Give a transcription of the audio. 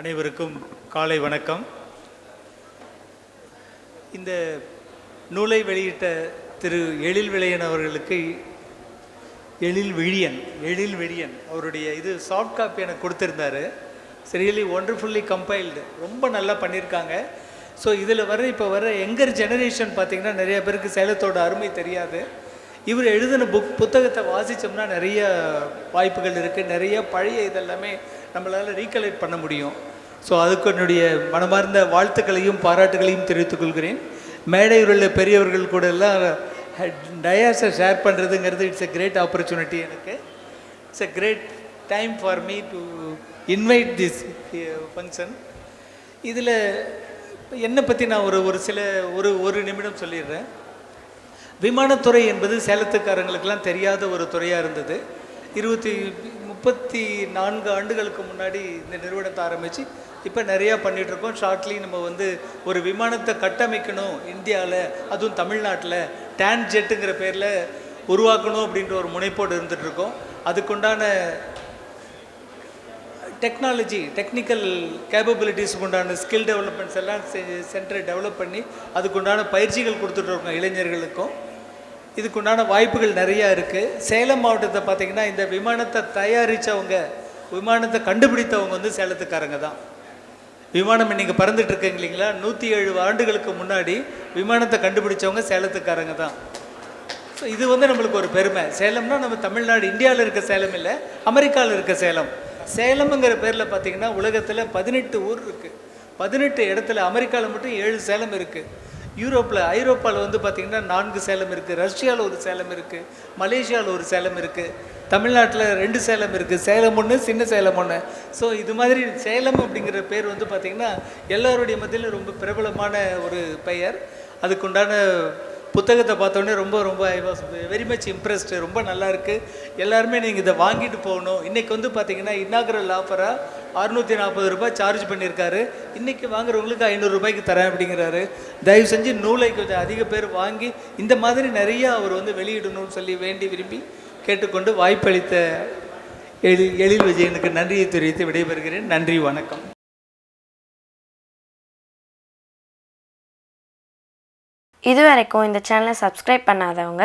அனைவருக்கும் காலை வணக்கம். இந்த நூலை வெளியிட்ட திரு எழில் விளையன் அவர்களுக்கு எழில் விழியன் எழில் விழியன் அவருடைய இது சாஃப்ட் காப்பி எனக்கு கொடுத்துருந்தாரு. ரியலி ஒண்டர்ஃபுல்லி கம்பைல்டு ரொம்ப நல்லா பண்ணியிருக்காங்க. ஸோ இதில் வர இப்போ வர எங்கர் ஜெனரேஷன் பார்த்திங்கன்னா நிறைய பேருக்கு சேலத்தோட அருமை தெரியாது. இவர் எழுதின புக் புத்தகத்தை வாசித்தோம்னா நிறைய வாய்ப்புகள் இருக்குது நிறைய பழைய இதெல்லாமே நம்மளால் ரீகலெக்ட் பண்ண முடியும். ஸோ அதுக்கு என்னுடைய மனமார்ந்த வாழ்த்துக்களையும் பாராட்டுகளையும் தெரிவித்துக் கொள்கிறேன். மேடையில் உள்ள பெரியவர்கள் கூட எல்லாம் டயாஸை ஷேர் பண்ணுறதுங்கிறது இட்ஸ் எ கிரேட் ஆப்பர்ச்சுனிட்டி எனக்கு. It's a great time for me to invite this function இதில் என்னை பற்றி நான் ஒரு ஒரு சில ஒரு ஒரு நிமிடம் சொல்லிடுறேன். விமானத்துறை என்பது சேலத்துக்காரங்களுக்கெல்லாம் தெரியாத ஒரு துறையாக இருந்தது. இருபத்தி முப்பத்தி நான்கு ஆண்டுகளுக்கு முன்னாடி இந்த நிறுவனத்தை ஆரம்பித்து இப்போ நிறையா பண்ணிகிட்ருக்கோம் ஷார்ட்லி நம்ம வந்து ஒரு விமானத்தை கட்டமைக்கணும் இந்தியாவில் அதுவும் தமிழ்நாட்டில் டேன் ஜெட்டுங்கிற பேரில் உருவாக்கணும் அப்படின்ற ஒரு முனைப்போடு இருந்துகிட்ருக்கோம் அதுக்குண்டான டெக்னாலஜி டெக்னிக்கல் கேப்பபிலிட்டிஸ்க்கு உண்டான ஸ்கில் டெவலப்மெண்ட்ஸ் எல்லாம் சென்டரை டெவலப் பண்ணி அதுக்குண்டான பயிற்சிகள் கொடுத்துட்ருக்கோம் இளைஞர்களுக்கும். இதுக்குண்டான வாய்ப்புகள் நிறையா இருக்குது சேலம் மாவட்டத்தை பார்த்திங்கன்னா இந்த விமானத்தை தயாரித்தவங்க விமானத்தை கண்டுபிடித்தவங்க வந்து சேலத்துக்காரங்க தான். விமானம் நீங்கள் பறந்துட்டு இருக்கீங்க இல்லைங்களா? நூற்றி ஏழு ஆண்டுகளுக்கு முன்னாடி விமானத்தை கண்டுபிடிச்சவங்க சேலத்துக்காரங்க தான். ஸோ இது வந்து நம்மளுக்கு ஒரு பெருமை. சேலம்னா நம்ம தமிழ்நாடு இந்தியாவில் இருக்க சேலம் இல்லை அமெரிக்காவில் இருக்க சேலம். சேலம்ங்கிற பேரில் பார்த்தீங்கன்னா உலகத்தில் பதினெட்டு ஊர் இருக்குது பதினெட்டு இடத்துல அமெரிக்காவில் மட்டும் ஏழு சேலம் இருக்குது யூரோப்பில் ஐரோப்பாவில் வந்து பார்த்திங்கன்னா நான்கு சேலம் இருக்குது ரஷ்யாவில் ஒரு சேலம் இருக்குது மலேசியாவில் ஒரு சேலம் இருக்குது தமிழ்நாட்டில் ரெண்டு சேலம் இருக்குது சேலம் ஒன்று சின்ன சேலம் ஒன்று ஸோ இது மாதிரி சேலம் அப்படிங்கிற பேர் வந்து பார்த்திங்கன்னா எல்லோருடைய மத்தியிலும் ரொம்ப பிரபலமான ஒரு பெயர். அதுக்குண்டான புத்தகத்தை பார்த்தோன்னே ரொம்ப ரொம்ப I was very much impressed ரொம்ப நல்லாயிருக்கு எல்லாருமே நீங்கள் இதை வாங்கிட்டு போகணும். இன்றைக்கி வந்து பார்த்திங்கன்னா இன்னாகரல் ஆஃபராக அறுநூற்றி நாற்பது ரூபாய் சார்ஜ் பண்ணியிருக்காரு. இன்றைக்கி வாங்குறவங்களுக்கு ஐநூறு ரூபாய்க்கு தரேன் அப்படிங்கிறாரு. தயவு செஞ்சு நூலை கொஞ்சம் அதிக பேர் வாங்கி இந்த மாதிரி நிறையா அவர் வந்து வெளியிடணும்னு சொல்லி வேண்டி விரும்பி கேட்டுக்கொண்டு வாய்ப்பளித்த எழில் எழில் விஜயனுக்கு நன்றியை தெரிவித்து விடைபெறுகிறேன். நன்றி வணக்கம். இதுவரைக்கும் இந்த சேனலை சப்ஸ்கிரைப் பண்ணாதவங்க